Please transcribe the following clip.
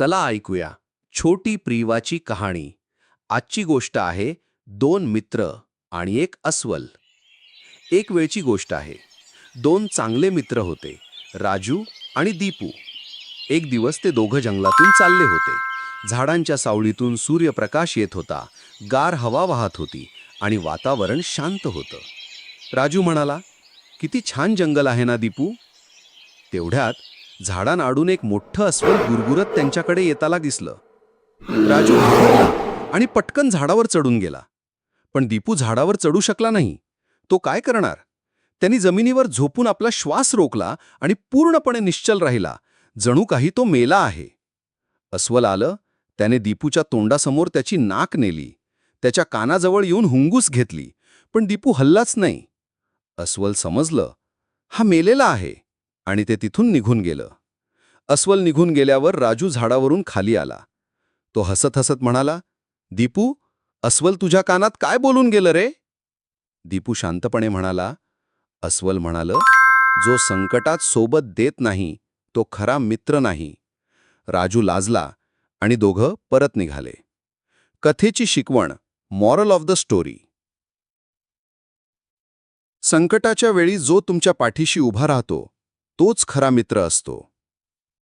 चला ऐकूया छोटी प्रिवाची कहाणी. आजची गोष्ट आहे दोन मित्र आणि एक अस्वल. एक वेळची गोष्ट आहे. दोन चांगले मित्र होते राजू आणि दीपू. एक दिवस ते दोघं जंगलातून चालले होते. झाडांच्या सावळीतून सूर्यप्रकाश येत होता. गार हवा वाहत होती आणि वातावरण शांत होतं. राजू म्हणाला किती छान जंगल आहे ना दीपू? तेवढ्यात झाडांआडून एक मोठं अस्वल गुरगुरत त्यांच्याकडे येताला दिसलं. राजू आणि पटकन झाडावर चढून गेला. पण दीपू झाडावर चढू शकला नाही. तो काय करणार? त्यांनी जमिनीवर झोपून आपला श्वास रोखला आणि पूर्णपणे निश्चल राहिला. जणू काही तो मेला आहे. अस्वल आलं त्याने दीपूच्या तोंडासमोर त्याची नाक नेली. त्याच्या कानाजवळ येऊन हुंगूस घेतली. पण दीपू हल्लाच नाही. अस्वल समजलं हा मेलेला आहे. आणि ते तिथून निघून गेलं. अस्वल निघून गेल्यावर राजू झाडावरून खाली आला. तो हसत हसत म्हणाला दीपू अस्वल तुझ्या कानात काय बोलून गेलं रे? दीपू शांतपणे म्हणाला अस्वल म्हणालं जो संकटात सोबत देत नाही तो खरा मित्र नाही. राजू लाजला आणि दोघं परत निघाले. कथेची शिकवण मॉरल ऑफ द स्टोरी. संकटाच्या वेळी जो तुमच्या पाठीशी उभा राहतो तोच खरा मित्र असतो.